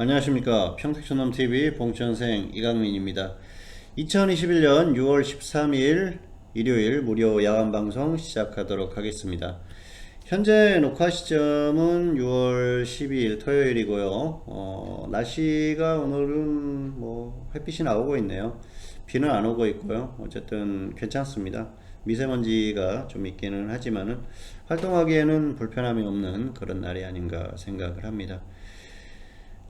안녕하십니까. 평택촌놈TV 봉천생 이강민입니다. 2021년 6월 13일 일요일 무료 야간방송 시작하도록 하겠습니다. 현재 녹화 시점은 6월 12일 토요일이고요. 어, 날씨가 오늘은 뭐 햇빛이 나오고 있네요. 비는 안 오고 있고요. 어쨌든 괜찮습니다. 미세먼지가 좀 있기는 하지만은 활동하기에는 불편함이 없는 그런 날이 아닌가 생각을 합니다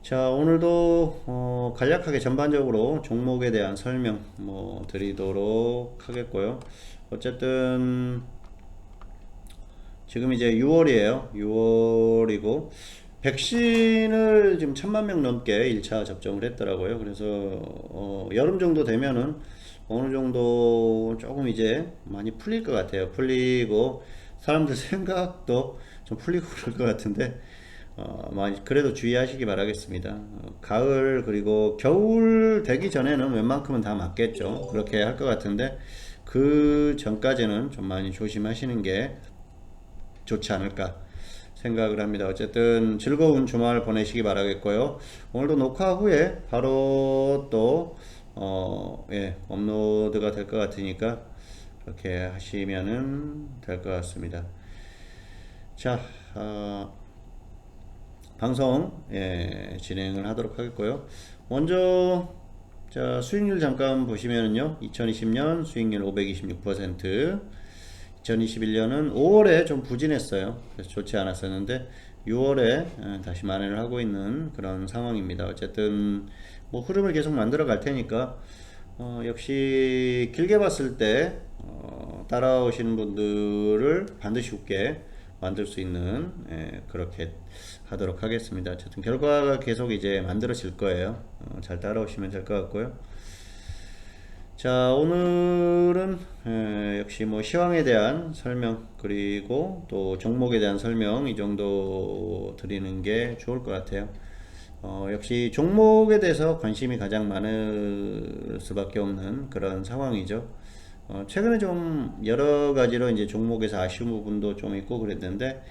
자 오늘도 어, 간략하게 전반적으로 종목에 대한 설명 뭐 드리도록 하겠고요. 어쨌든 지금 이제 6월이에요. 6월이고 백신을 지금 천만 명 넘게 1차 접종을 했더라고요. 그래서 어, 여름 정도 되면은 어느 정도 조금 이제 많이 풀릴 것 같아요. 풀리고 사람들 생각도 좀 풀리고 그럴 것 같은데 어, 많이 그래도 주의하시기 바라겠습니다. 어, 가을 그리고 겨울 되기 전에는 웬만큼은 다 맞겠죠. 그렇게 할 것 같은데 그 전까지는 좀 많이 조심하시는 게 좋지 않을까 생각을 합니다. 어쨌든 즐거운 주말 보내시기 바라겠고요. 오늘도 녹화 후에 바로 또 어, 예, 업로드가 될 것 같으니까 그렇게 하시면은 될 것 같습니다. 자, 어, 방송 예, 진행을 하도록 하겠고요. 먼저 자, 수익률 잠깐 보시면은요. 2020년 수익률 526%, 2021년은 5월에 좀 부진했어요. 그래서 좋지 않았었는데 6월에 다시 만회를 하고 있는 그런 상황입니다. 어쨌든 뭐 흐름을 계속 만들어 갈 테니까 어, 역시 길게 봤을 때 어, 따라오시는 분들을 반드시 웃게 만들 수 있는 예, 그렇게 하도록 하겠습니다. 어쨌든 결과가 계속 이제 만들어질 거예요. 어, 잘 따라오시면 될 것 같고요. 자 오늘은 에, 역시 뭐 시황에 대한 설명 그리고 또 종목에 대한 설명 이 정도 드리는 게 좋을 것 같아요. 어, 역시 종목에 대해서 관심이 가장 많을 수밖에 없는 그런 상황이죠. 어, 최근에 좀 여러 가지로 이제 종목에서 아쉬운 부분도 좀 있고 그랬는데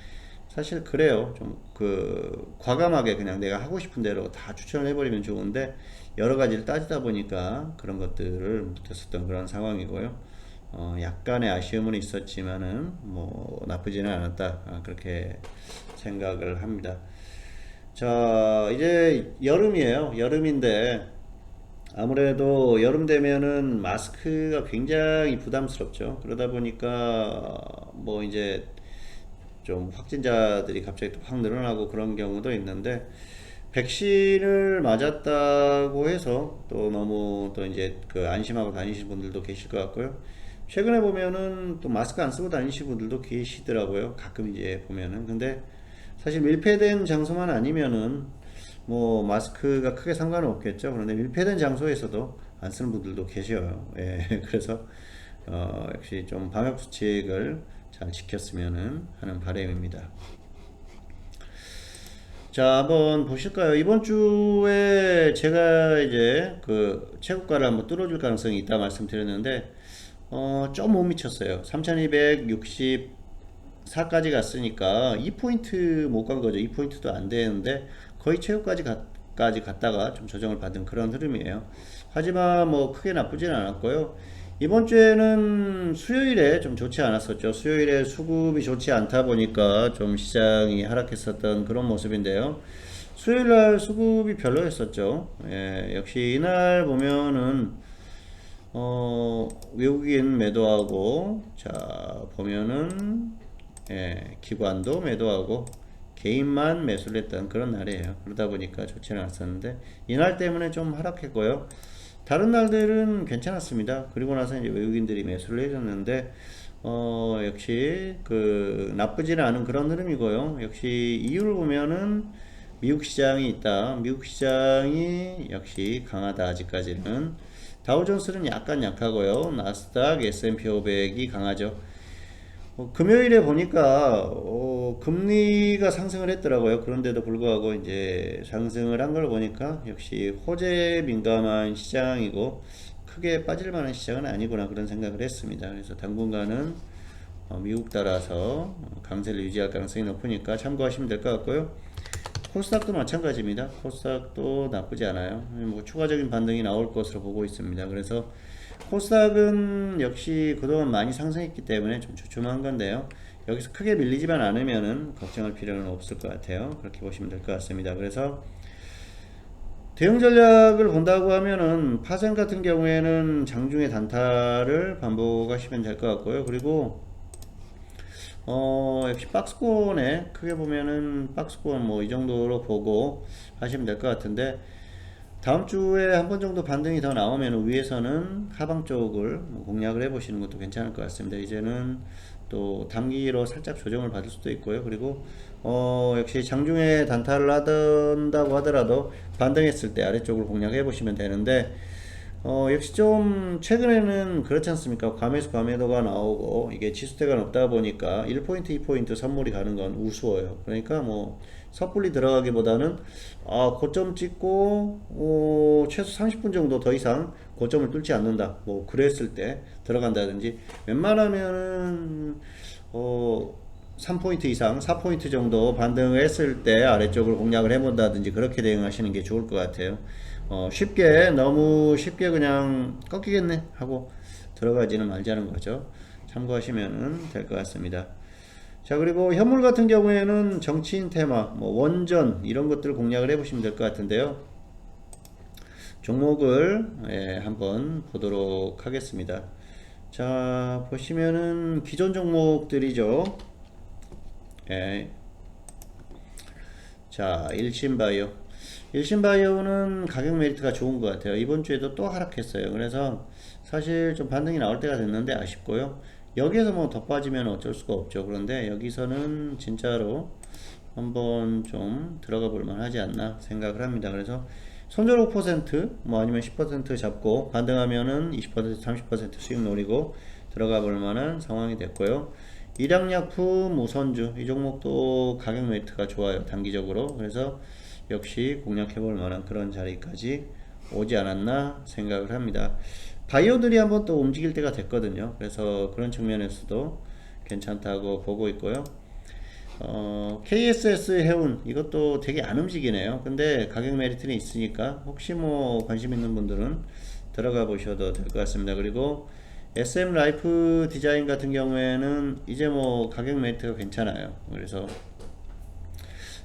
사실 그래요. 좀 그 과감하게 그냥 내가 하고 싶은 대로 다 추천을 해버리면 좋은데 여러 가지를 따지다 보니까 그런 것들을 못했었던 그런 상황이고요. 어, 약간의 아쉬움은 있었지만은 뭐 나쁘지는 않았다 아, 그렇게 생각을 합니다. 자 이제 여름이에요. 여름인데 아무래도 여름 되면은 마스크가 굉장히 부담스럽죠. 그러다 보니까 뭐 이제 좀 확진자들이 갑자기 또 확 늘어나고 그런 경우도 있는데 백신을 맞았다고 해서 또 너무 또 이제 그 안심하고 다니시는 분들도 계실 것 같고요. 최근에 보면은 또 마스크 안 쓰고 다니시는 분들도 계시더라고요. 가끔 이제 보면은. 근데 사실 밀폐된 장소만 아니면은 뭐 마스크가 크게 상관은 없겠죠. 그런데 밀폐된 장소에서도 안 쓰는 분들도 계셔요. 예, 그래서 어, 역시 좀 방역 수칙을 잘 지켰으면 하는 바람입니다. 자, 한번 보실까요? 이번 주에 제가 이제 그 최고가를 한번 뚫어줄 가능성이 있다 말씀드렸는데, 어, 좀 못 미쳤어요. 3264까지 갔으니까 2포인트 못 간 거죠. 2포인트도 안 되는데, 거의 최고까지 가, 까지 갔다가 좀 조정을 받은 그런 흐름이에요. 하지만 뭐 크게 나쁘진 않았고요. 이번 주에는 수요일에 좀 좋지 않았었죠. 수요일에 수급이 좋지 않다 보니까 좀 시장이 하락했었던 그런 모습인데요. 수요일 날 수급이 별로였었죠. 예, 역시 이날 보면은 어, 외국인 매도하고 자 보면은 예, 기관도 매도하고 개인만 매수를 했던 그런 날이에요. 그러다 보니까 좋지는 않았었는데 이날 때문에 좀 하락했고요. 다른 날들은 괜찮았습니다. 그리고 나서 이제 외국인들이 매수를 해줬는데 어, 역시 그 나쁘지는 않은 그런 흐름이고요. 역시 이유를 보면은 미국 시장이 있다. 미국 시장이 역시 강하다 아직까지는. 다우존스는 약간 약하고요. 나스닥, S&P 500이 강하죠. 어, 금요일에 보니까 어, 금리가 상승을 했더라고요. 그런데도 불구하고 이제 상승을 한 걸 보니까 역시 호재 민감한 시장이고 크게 빠질 만한 시장은 아니구나 그런 생각을 했습니다. 그래서 당분간은 어, 미국 따라서 강세를 유지할 가능성이 높으니까 참고하시면 될 것 같고요. 코스닥도 마찬가지입니다. 코스닥도 나쁘지 않아요. 뭐 추가적인 반등이 나올 것으로 보고 있습니다. 그래서 코스닥은 역시 그동안 많이 상승했기 때문에 좀 주춤한 건데요. 여기서 크게 밀리지만 않으면은 걱정할 필요는 없을 것 같아요. 그렇게 보시면 될 것 같습니다. 그래서 대응 전략을 본다고 하면은 파생 같은 경우에는 장중에 단타를 반복하시면 될 것 같고요. 그리고 어 역시 박스권에 크게 보면은 박스권 뭐 이 정도로 보고 하시면 될 것 같은데 다음 주에 한 번 정도 반등이 더 나오면 위에서는 하방 쪽을 뭐 공략을 해 보시는 것도 괜찮을 것 같습니다. 이제는 또 단기로 살짝 조정을 받을 수도 있고요. 그리고 어 역시 장중에 단타를 하던다고 하더라도 반등했을 때 아래쪽을 공략해 보시면 되는데 어 역시 좀 최근에는 그렇지 않습니까? 과매수 과매도가 나오고 이게 지수대가 높다 보니까 1포인트 2포인트 선물이 가는 건 우스워요. 그러니까 뭐 섣불리 들어가기보다는 아 고점 찍고 어, 최소 30분 정도 더 이상 고점을 뚫지 않는다. 뭐 그랬을 때 들어간다든지 웬만하면은 어 3포인트 이상 4포인트 정도 반등을 했을 때 아래쪽을 공략을 해본다든지 그렇게 대응하시는 게 좋을 것 같아요. 어, 쉽게 너무 쉽게 그냥 꺾이겠네 하고 들어가지는 말자는 거죠. 참고하시면 될 것 같습니다. 자 그리고 현물 같은 경우에는 정치인 테마, 뭐 원전 이런 것들 공략을 해 보시면 될 것 같은데요. 종목을 예, 한번 보도록 하겠습니다. 자 보시면은 기존 종목들이죠. 예. 자 일신바이오 일신바이오는 가격 메리트가 좋은 것 같아요. 이번 주에도 또 하락했어요. 그래서 사실 좀 반등이 나올 때가 됐는데 아쉽고요. 여기에서 뭐 더 빠지면 어쩔 수가 없죠. 그런데 여기서는 진짜로 한번 좀 들어가 볼 만 하지 않나 생각을 합니다. 그래서 손절 5%뭐 아니면 10% 잡고 반등하면은 20% 30% 수익 노리고 들어가 볼 만한 상황이 됐고요. 일양약품 우선주 이 종목도 가격 메리트가 좋아요. 단기적으로. 그래서 역시 공략해 볼 만한 그런 자리까지 오지 않았나 생각을 합니다. 바이오들이 한번 또 움직일 때가 됐거든요. 그래서 그런 측면에서도 괜찮다고 보고 있고요. 어, KSS 해운 이것도 되게 안 움직이네요. 근데 가격 메리트는 있으니까 혹시 뭐 관심 있는 분들은 들어가 보셔도 될 것 같습니다. 그리고 SM 라이프 디자인 같은 경우에는 이제 뭐 가격 메리트가 괜찮아요. 그래서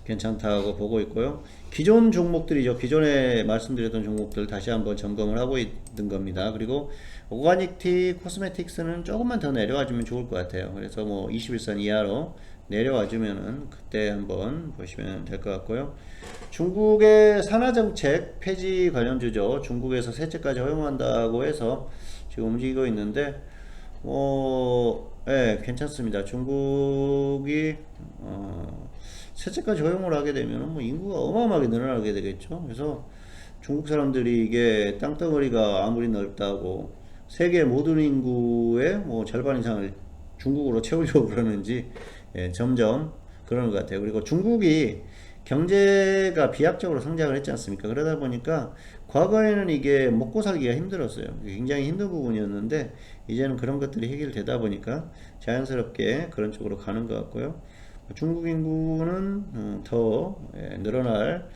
괜찮다고 보고 있고요. 기존 종목들이죠. 기존에 말씀드렸던 종목들 다시 한번 점검을 하고 있는 겁니다. 그리고 오가닉티 코스메틱스는 조금만 더 내려와 주면 좋을 것 같아요. 그래서 뭐 21선 이하로 내려와 주면은 그때 한번 보시면 될 것 같고요. 중국의 산하정책 폐지 관련주죠. 중국에서 셋째까지 허용한다고 해서 지금 움직이고 있는데 뭐, 예, 괜찮습니다. 중국이, 어, 셋째까지 허용을 하게 되면 뭐 인구가 어마어마하게 늘어나게 되겠죠. 그래서 중국 사람들이 이게 땅덩어리가 아무리 넓다고 세계 모든 인구의 뭐 절반 이상을 중국으로 채우려고 그러는지 예, 점점 그러는 것 같아요. 그리고 중국이 경제가 비약적으로 성장을 했지 않습니까? 그러다 보니까 과거에는 이게 먹고 살기가 힘들었어요. 굉장히 힘든 부분이었는데 이제는 그런 것들이 해결되다 보니까 자연스럽게 그런 쪽으로 가는 것 같고요. 중국 인구는 어, 더 예, 늘어날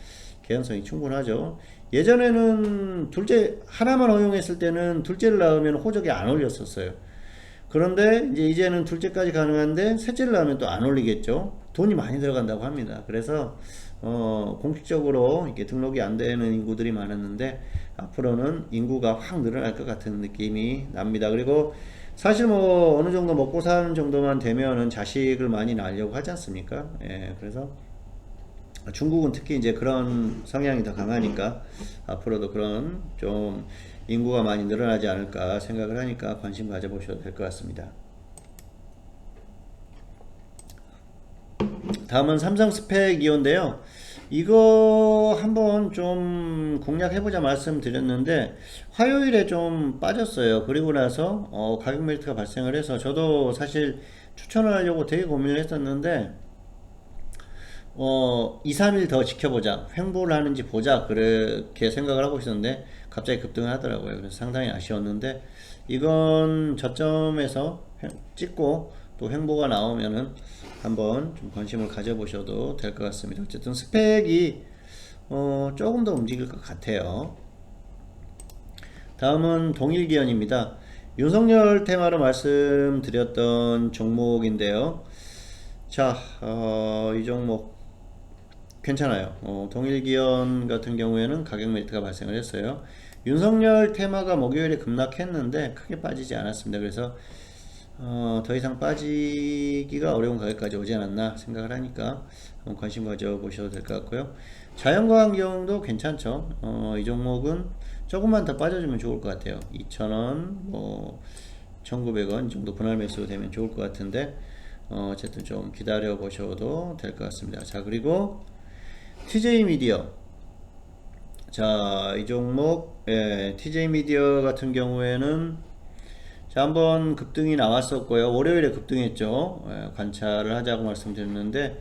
개연성이 충분하죠. 예전에는 둘째 하나만 허용했을 때는 둘째를 낳으면 호적이 안 올렸었어요. 그런데 이제 이제는 둘째까지 가능한데 셋째를 낳으면 또 안 올리겠죠. 돈이 많이 들어간다고 합니다. 그래서 어, 공식적으로 이렇게 등록이 안 되는 인구들이 많았는데 앞으로는 인구가 확 늘어날 것 같은 느낌이 납니다. 그리고 사실 뭐 어느 정도 먹고 사는 정도만 되면은 자식을 많이 낳으려고 하지 않습니까? 예, 그래서 중국은 특히 이제 그런 성향이 더 강하니까 앞으로도 그런 좀 인구가 많이 늘어나지 않을까 생각을 하니까 관심 가져보셔도 될 것 같습니다. 다음은 삼성 스펙 이온데요. 이거 한번 좀 공략해보자 말씀드렸는데 화요일에 좀 빠졌어요. 그리고 나서 어, 가격 메리트가 발생을 해서 저도 사실 추천을 하려고 되게 고민을 했었는데 어, 2, 3일 더 지켜보자. 횡보를 하는지 보자. 그렇게 생각을 하고 있었는데 갑자기 급등을 하더라고요. 그래서 상당히 아쉬웠는데 이건 저점에서 찍고 또 횡보가 나오면은 한번 좀 관심을 가져보셔도 될 것 같습니다. 어쨌든 스펙이 어, 조금 더 움직일 것 같아요. 다음은 동일기현입니다. 윤석열 테마로 말씀드렸던 종목인데요. 자, 어, 이 종목 괜찮아요. 어, 동일기현 같은 경우에는 가격 메리트가 발생을 했어요. 윤석열 테마가 목요일에 급락했는데 크게 빠지지 않았습니다. 그래서 어, 더 이상 빠지기가 어려운 가격까지 오지 않았나 생각을 하니까 한번 관심 가져보셔도 될 것 같고요. 자연과 환경도 괜찮죠. 어, 이 종목은 조금만 더 빠져주면 좋을 것 같아요. 2,000원, 뭐 1,900원 이 정도 분할 매수 되면 좋을 것 같은데 어, 어쨌든 좀 기다려 보셔도 될 것 같습니다. 자 그리고 TJ 미디어 자, 이 종목, 예, TJ 미디어 같은 경우에는 자, 한번 급등이 나왔었고요. 월요일에 급등했죠. 예, 관찰을 하자고 말씀드렸는데,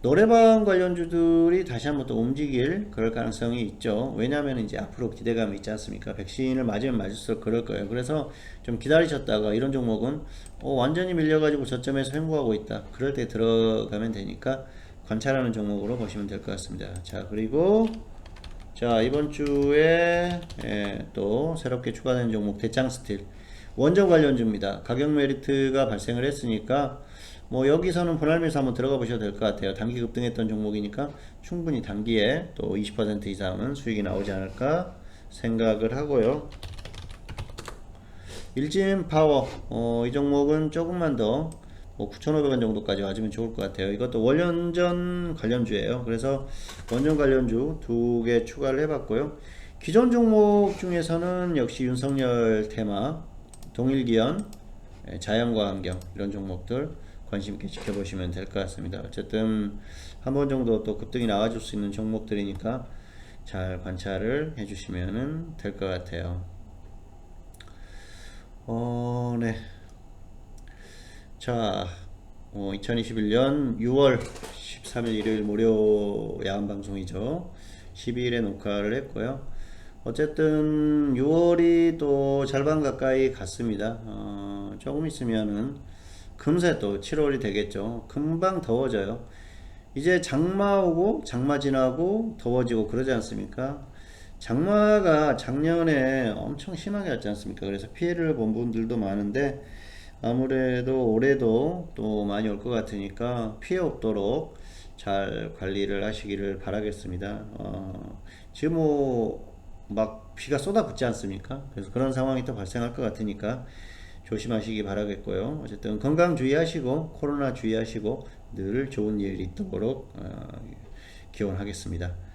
노래방 관련주들이 다시 한번 또 움직일 그럴 가능성이 있죠. 왜냐하면 이제 앞으로 기대감이 있지 않습니까? 백신을 맞으면 맞을수록 그럴 거예요. 그래서 좀 기다리셨다가 이런 종목은 어, 완전히 밀려가지고 저점에서 횡보하고 있다. 그럴 때 들어가면 되니까 관찰하는 종목으로 보시면 될 것 같습니다. 자, 그리고 자 이번 주에 예, 또 새롭게 추가된 종목 대창 스틸 원전 관련주입니다. 가격 메리트가 발생을 했으니까 뭐 여기서는 분할 매수 한번 들어가 보셔도 될 것 같아요. 단기 급등했던 종목이니까 충분히 단기에 또 20% 이상은 수익이 나오지 않을까 생각을 하고요. 일진 파워 어, 이 종목은 조금만 더 뭐 9,500원 정도까지 와주면 좋을 것 같아요. 이것도 원전전 관련주예요. 그래서 원전 관련주 두 개 추가를 해봤고요. 기존 종목 중에서는 역시 윤석열 테마, 동일기현, 예, 자연과 환경 이런 종목들 관심 있게 지켜보시면 될 것 같습니다. 어쨌든 한 번 정도 또 급등이 나와줄 수 있는 종목들이니까 잘 관찰을 해주시면 될 것 같아요. 어, 네. 자, 어, 2021년 6월 13일 일요일 무료 야간 방송이죠. 12일에 녹화를 했고요. 어쨌든 6월이 또 절반 가까이 갔습니다. 어, 조금 있으면은 금세 또 7월이 되겠죠. 금방 더워져요. 이제 장마 오고 장마 지나고 더워지고 그러지 않습니까? 장마가 작년에 엄청 심하게 왔지 않습니까? 그래서 피해를 본 분들도 많은데 아무래도 올해도 또 많이 올 것 같으니까 피해 없도록 잘 관리를 하시기를 바라겠습니다. 어, 지금 뭐 막 비가 쏟아붓지 않습니까? 그래서 그런 상황이 또 발생할 것 같으니까 조심하시기 바라겠고요. 어쨌든 건강 주의하시고 코로나 주의하시고 늘 좋은 일 있도록 어, 기원하겠습니다.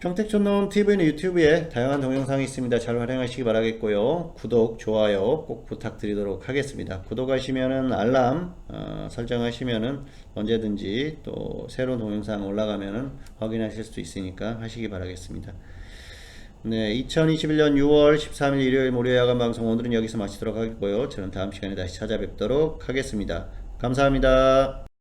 평택촌놈 TV는 유튜브에 다양한 동영상이 있습니다. 잘 활용하시기 바라겠고요. 구독, 좋아요 꼭 부탁드리도록 하겠습니다. 구독하시면은 알람 어, 설정하시면은 언제든지 또 새로운 동영상 올라가면은 확인하실 수 있으니까 하시기 바라겠습니다. 네, 2021년 6월 13일 일요일 무료 야간 방송 오늘은 여기서 마치도록 하겠고요. 저는 다음 시간에 다시 찾아뵙도록 하겠습니다. 감사합니다.